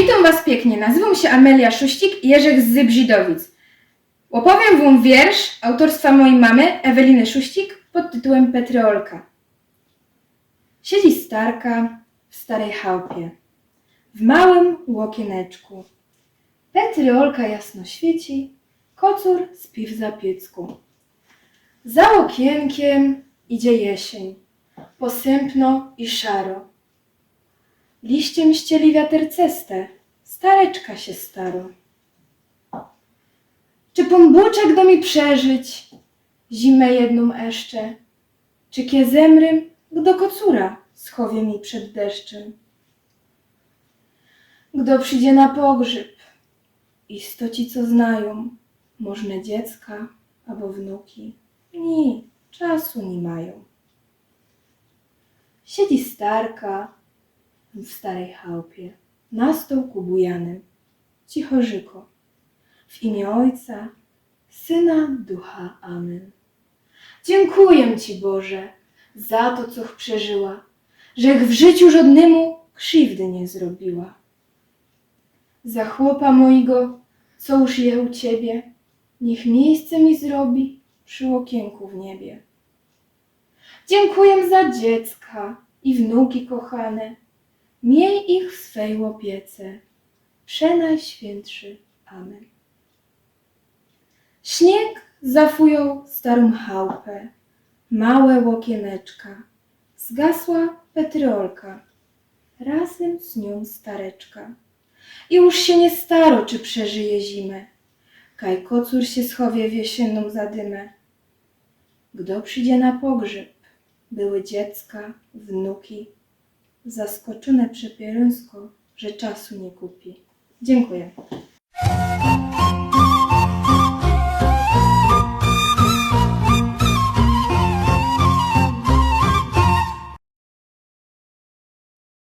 Witam Was pięknie. Nazywam się Amelia Szuścik i Jerzek z Zybrzidowic. Opowiem Wam wiersz autorstwa mojej mamy, Eweliny Szuścik, pod tytułem Petryolka. Siedzi starka w starej chałupie, w małym łokieneczku. Petryolka jasno świeci, kocur spi w zapiecku. Za okienkiem idzie jesień, posępno i szaro. Liściem ścieli wiatr cestę, stareczka się staro. Czy pombuczek do mi przeżyć, zimę jedną jeszcze, czy kiezemrym do kocura schowie mi przed deszczem. Gdo przyjdzie na pogrzyb, istoci co znają, możne dziecka albo wnuki, ni, czasu nie mają. Siedzi starka, w starej chałupie, na stołku bujanym, cichorzyko, w imię Ojca, Syna, Ducha. Amen. Dziękuję Ci, Boże, za to, coch przeżyła, żech w życiu żadnemu krzywdy nie zrobiła. Za chłopa mojego, co już je u Ciebie, niech miejsce mi zrobi przy okienku w niebie. Dziękuję za dziecka i wnuki kochane, Miej ich w swej łopiece. Przenajświętszy. Amen. Śnieg zafujął starą chałupę, małe łokieneczka. Zgasła petrolka, razem z nią stareczka. I już się nie staro, czy przeżyje zimę. Kaj kocur się schowie w jesienną zadymę. Gdo przyjdzie na pogrzeb, były dziecka, wnuki, zaskoczone przepierunsko, że czasu nie kupi. Dziękuję.